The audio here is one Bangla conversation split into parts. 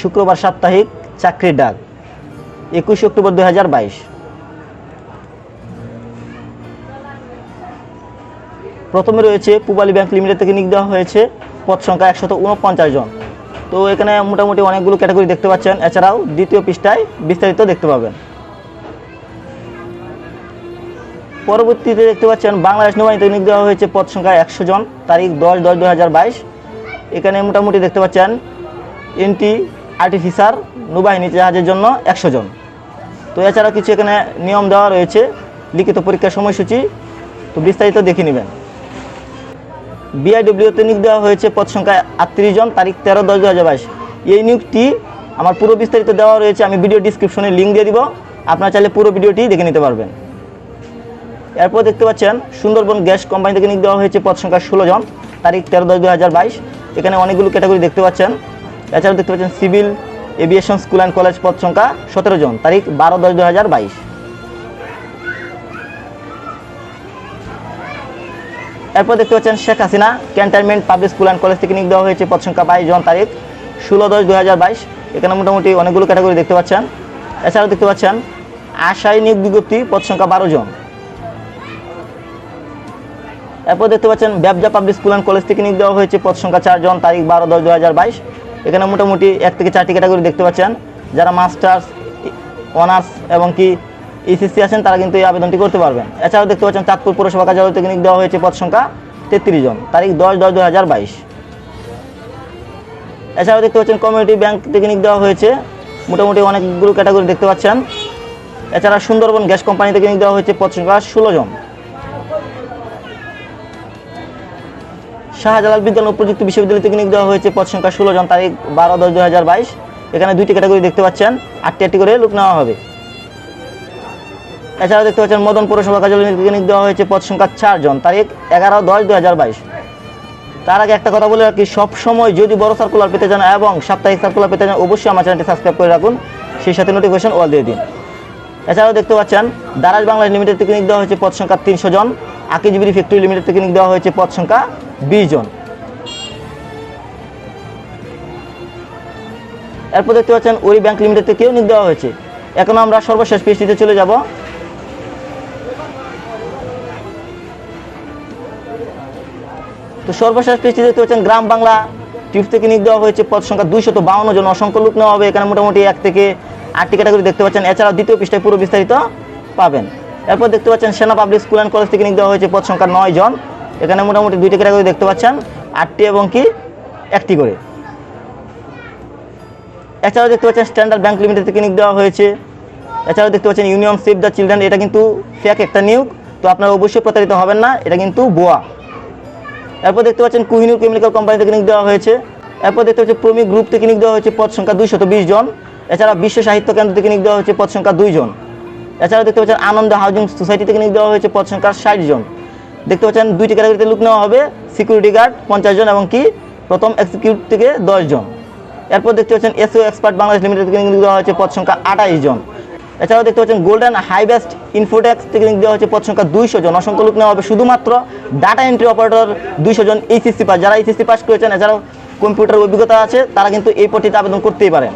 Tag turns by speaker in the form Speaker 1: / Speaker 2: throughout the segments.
Speaker 1: শুক্রবার সাপ্তাহিক চাকরির ডাক, একুশে অক্টোবর দু হাজার বাইশ। প্রথমে রয়েছে পূবালী ব্যাংক লিমিটেড থেকে নিয়োগ দেওয়া হয়েছে, পদ সংখ্যা একশত উনপঞ্চাশ জন। তো এখানে মোটামুটি অনেকগুলো ক্যাটাগরি দেখতে পাচ্ছেন, এছাড়াও দ্বিতীয় পৃষ্ঠায় বিস্তারিত দেখতে পাবেন। পরবর্তীতে দেখতে পাচ্ছেন, বাংলাদেশ নৌবাহিনীতে নিয়োগ দেওয়া হয়েছে, পদ সংখ্যা একশো জন, তারিখ দশ দশ দু হাজার বাইশ। এখানে মোটামুটি দেখতে পাচ্ছেন, এনটি আর্টিফিসার নৌবাহিনী জাহাজের জন্য একশো জন। তো এছাড়া কিছু এখানে নিয়ম দেওয়া রয়েছে, লিখিত পরীক্ষার সময়সূচি, তো বিস্তারিত দেখে নেবেন। বিআইডব্লিউতে নিয়োগ দেওয়া হয়েছে পদ সংখ্যা আটত্রিশ জন, তারিখ তেরো দশ দু হাজার বাইশ। এই নিয়োগটি আমার পুরো বিস্তারিত দেওয়া রয়েছে, আমি ভিডিও ডিসক্রিপশনে লিঙ্ক দিয়ে দিব, আপনারা চাইলে পুরো ভিডিওটি দেখে নিতে পারবেন। এরপর দেখতে পাচ্ছেন, সুন্দরবন গ্যাস কোম্পানি থেকে নিয়োগ দেওয়া হয়েছে পদ সংখ্যা ষোলো জন, তারিখ তেরো দশ দু হাজার বাইশ। এখানে অনেকগুলো ক্যাটাগরি দেখতে পাচ্ছেন এছাড়াও দেখতে পাচ্ছেন civil aviation school and college পদ সংখ্যা সতেরো জন, তারিখ বারো দশ দু হাজার বাইশ। এরপর দেখতে পাচ্ছেন Sheikh Hasina, cantonment public school and college থেকে নিয়োগ দেওয়া হয়েছে পদ সংখ্যা বাইশ জন, তারিখ ষোলো দশ দু হাজার বাইশ। এখানে মোটামুটি অনেকগুলো ক্যাটাগরি দেখতে পাচ্ছেন। এছাড়াও দেখতে পাচ্ছেন আশায় নিয়োগ বিজ্ঞপ্তি পদ সংখ্যা বারো জন। এরপর দেখতে পাচ্ছেন ব্যবজা পাবলিক স্কুল অ্যান্ড কলেজ থেকে নিয়োগ দেওয়া হয়েছে পদ সংখ্যা চারজন তারিখ বারো দশ দু হাজার বাইশ। এখানে মোটামুটি এক থেকে চারটি ক্যাটাগরি দেখতে পাচ্ছেন। যারা মাস্টার্স, অনার্স এবং কি ইসিসি আছেন, তারা কিন্তু এই আবেদনটি করতে পারবেন। এছাড়াও দেখতে পাচ্ছেন চাঁদপুর পৌরসভা কার্যালয় নিয়োগ দেওয়া হয়েছে পদ সংখ্যা তেত্রিশ জন। তারিখ দশ দশ দু হাজার বাইশ। এছাড়াও দেখতে পাচ্ছেন কমিউনিটি ব্যাংক নিয়োগ দেওয়া হয়েছে। মোটামুটি অনেকগুলো ক্যাটাগরি দেখতে পাচ্ছেন। এছাড়া সুন্দরবন গ্যাস কোম্পানি নিয়োগ দেওয়া হয়েছে পদ সংখ্যা ষোলো জন। শাহজালাল বিজ্ঞান ও প্রযুক্তি বিশ্ববিদ্যালয় থেকে নিয়োগ দেওয়া হয়েছে, পদ সংখ্যা ষোলো, জন তারিখ বারো দশ দু হাজার বাইশ। এখানে দুইটি ক্যাটাগরি দেখতে পাচ্ছেন, আটটি আটটি করে লোক নেওয়া হবে। এছাড়াও দেখতে পাচ্ছেন, মদন পৌরসভা কার্যালয় নিয়োগ দেওয়া হয়েছে, পদ সংখ্যা চারজন তারিখ এগারো দশ দু হাজার বাইশ। তার আগে একটা কথা বলে রাখি, সবসময় যদি বড় সার্কুলার পেতে চান এবং সাপ্তাহিক সার্কুলার পেতে চান, অবশ্যই আমার চ্যানেলটি সাবস্ক্রাইব করে রাখুন, সেই সাথে নোটিফিকেশন অল দিয়ে দিন। এছাড়াও দেখতে পাচ্ছেন, দারাজ বাংলাদেশ লিমিটেড থেকে নিয়োগ দেওয়া হয়েছে, পদ সংখ্যা তিনশো জন। আকিজবিরি ফ্যাক্টরি লিমিটেড থেকে নিয়োগ দেওয়া হয়েছে পদ সংখ্যা বিশ জন। এরপর দেখতে পাচ্ছেন ওরি ব্যাংক লিমিটেড থেকেও নিয়োগ দেওয়া হয়েছে। এখন আমরা সর্বশেষ পৃষ্ঠিতে চলে যাব। তো সর্বশেষ পৃষ্ঠে দেখতে পাচ্ছেন গ্রাম বাংলা টিপস থেকে নিয়োগ দেওয়া হয়েছে পদ সংখ্যা দুইশত বাউন্ন জন। অসংখ্য লোক নেওয়া হবে। এখানে মোটামুটি এক থেকে আটটি ক্যাটাগরি দেখতে পাচ্ছেন। এছাড়াও দ্বিতীয় পৃষ্ঠায় পুরো বিস্তারিত পাবেন। এরপর দেখতে পাচ্ছেন সেনা পাবলিক স্কুল অ্যান্ড কলেজ থেকে নিয়োগ দেওয়া হয়েছে পদ সংখ্যা নয় জন। এখানে মোটামুটি দুইটি ক্যাটাগরি দেখতে পাচ্ছেন, আটটি এবং কি, একটি করে। এছাড়াও দেখতে পাচ্ছেন স্ট্যান্ডার্ড ব্যাংক লিমিটেড থেকে নিয়োগ দেওয়া হয়েছে। এছাড়াও দেখতে পাচ্ছেন ইউনিয়ন সেভ দ্য চিলড্রেন, এটা কিন্তু ফ্যাক একটা নিয়োগ, তো আপনারা অবশ্যই প্রতারিত হবেন না, এটা কিন্তু বোয়া এরপর দেখতে পাচ্ছেন কুহিনুর কেমিক্যাল কোম্পানি থেকে নিয়োগ দেওয়া হয়েছে। এরপর দেখতে পাচ্ছেন প্রমি গ্রুপ থেকে নিয়োগ দেওয়া হয়েছে পদ সংখ্যা দুইশত জন। এছাড়া বিশ্ব সাহিত্য কেন্দ্র থেকে নিয়োগ দেওয়া হয়েছে পদ সংখ্যা দুই জন। এছাড়াও দেখতে পাচ্ছেন আনন্দ হাউজিং সোসাইটি থেকে নিয়োগ দেওয়া হয়েছে পদ সংখ্যা ষাট জন। দেখতে পাচ্ছেন দুইটি ক্যাটাগরিতে লুক নেওয়া হবে সিকিউরিটি গার্ড পঞ্চাশ জন এবং কি প্রথম এক্সিকিউটিভ থেকে দশ জন। এরপর দেখতে পাচ্ছেন এসও এক্সপার্ট বাংলাদেশ লিমিটেড থেকে নিয়োগ দেওয়া হয়েছে পদ সংখ্যা আঠাইশ জন। এছাড়াও দেখতে পাচ্ছেন গোল্ডেন হাইবেস্ট ইনফোটেক্স থেকে নিয়োগ দেওয়া হয়েছে পদ সংখ্যা দুইশো জন। অসংখ্য লোক নেওয়া হবে, শুধুমাত্র ডাটা এন্ট্রি অপারেটর দুইশো জন এইচএসসি পাস যারা এইচএসসি পাস করেছেন, এছাড়াও কম্পিউটার অভিজ্ঞতা আছে, তারা কিন্তু এই পদটিতে আবেদন করতেই পারেন।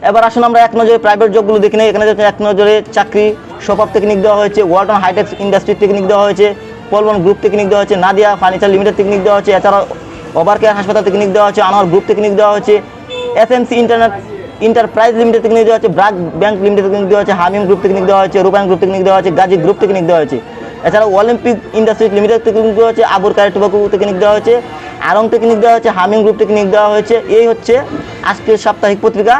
Speaker 1: এবার আসুন আমরা এক নজরে প্রাইভেট জবগুলো দেখি নিই এখানে এক নজরে চাকরি সপাপ নিয়োগ দেওয়া হয়েছে ওয়ালটন হাইটেক্স ইন্ডাস্ট্রি নিয়োগ দেওয়া হয়েছে পলবন গ্রুপ নিয়োগ দেওয়া হয়েছে নাদিয়া ফার্নিচার লিমিটেড নিয়োগ দেওয়া হয়েছে এছাড়াও ওভার কেয়ার হাসপাতাল নিয়োগ দেওয়া হয়েছে আনোয়ার গ্রুপ নিয়োগ দেওয়া হয়েছে S SMC internet enterprise limited নিয়োগ দেওয়া হয়েছে ব্রাক ব্যাংক লিমিটেড নিয়োগ দেওয়া হয়েছে হামিম গ্রুপ নিয়োগ দেওয়া হয়েছে রূপায়ণ গ্রুপ নিয়োগ দেওয়া হয়েছে গাজী গ্রুপ নিয়োগ দেওয়া হয়েছে এছাড়াও অলিম্পিক ইন্ডাস্ট্রিজ লিমিটেড নিয়োগ দেওয়া হয়েছে আবুর কায়ের টোবাকু নিয়োগ দেওয়া হয়েছে আরং নিয়োগ দেওয়া হয়েছে হামিং গ্রুপ নিয়োগ দেওয়া হয়েছে এই হচ্ছে আজকের সাপ্তাহিক পত্রিকা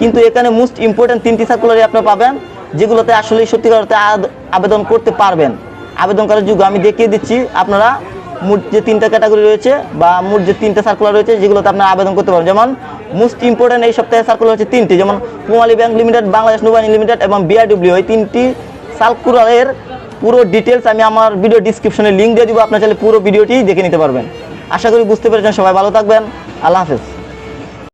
Speaker 1: কিন্তু এখানে মোস্ট ইম্পর্টেন্ট তিনটি সার্কুলারই আপনারা পাবেন, যেগুলোতে আসলে সত্যিকার অর্থে আবেদন করতে পারবেন। আবেদন করার যুগ, আমি দেখিয়ে দিচ্ছি, আপনারা মোট যে তিনটা ক্যাটাগরি রয়েছে বা মোট যে তিনটা সার্কুলার রয়েছে, যেগুলোতে আপনারা আবেদন করতে পারবেন। যেমন মোস্ট ইম্পর্টেন্ট এই সপ্তাহে সার্কুলার হচ্ছে তিনটি, যেমন কুমালী ব্যাংক লিমিটেড বাংলাদেশ নৌবাহিনী লিমিটেড এবং বিআরডব্লিউ এই তিনটি সার্কুলারের পুরো ডিটেলস আমি আমার ভিডিও ডিসক্রিপশনে লিঙ্ক দিয়ে দিব, আপনার চাইলে পুরো ভিডিওটি দেখে নিতে পারবেন। আশা করি বুঝতে পেরেছেন, সবাই ভালো থাকবেন, আল্লাহ হাফেজ।